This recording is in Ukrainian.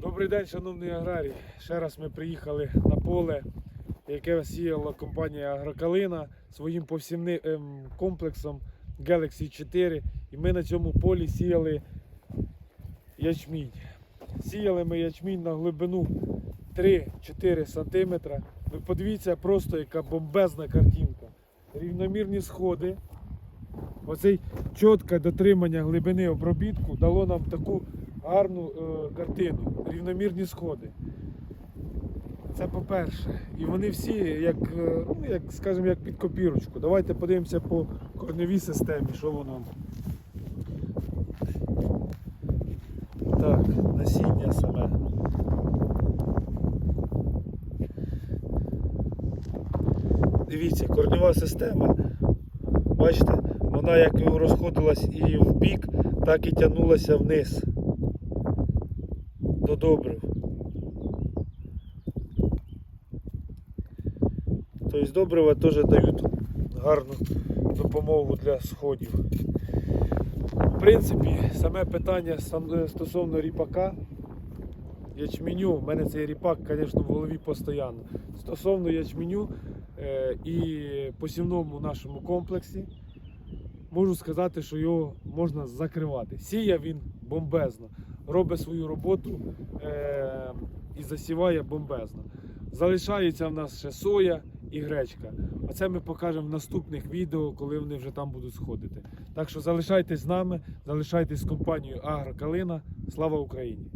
Добрий день, шановний аграрій. Ще раз ми приїхали на поле, яке сіяла компанія Агрокалина своїм повсімним ем, комплексом Galaxy 4. І ми на цьому полі сіяли ячмінь. Сіяли ми ячмінь на глибину 3-4 см. Ви подивіться просто, яка бомбезна картинка. Рівномірні сходи. Оцей чітке дотримання глибини обробітку дало нам таку гарну е, картину, рівномірні сходи. Це по-перше. І вони всі, як, е, ну, як, скажімо, як під копірочку. Давайте подивимося по корневій системі, що воно. Так, насіння саме. Дивіться, корнева система. Бачите, вона як розходилась і в бік, так і тягнулася вниз до добрив. Тобто добрива теж дають гарну допомогу для сходів. В принципі, саме питання стосовно ріпака, ячменю, в мене цей ріпак, звісно, в голові постійно. Стосовно ячменю е, і посівному нашому комплексі, можу сказати, що його можна закривати. Сіє він бомбезно, робить свою роботу е, і засіває бомбезно. Залишається в нас ще соя і гречка. А це ми покажемо в наступних відео, коли вони вже там будуть сходити. Так що залишайтесь з нами, залишайтесь з компанією Агрокалина. Слава Україні!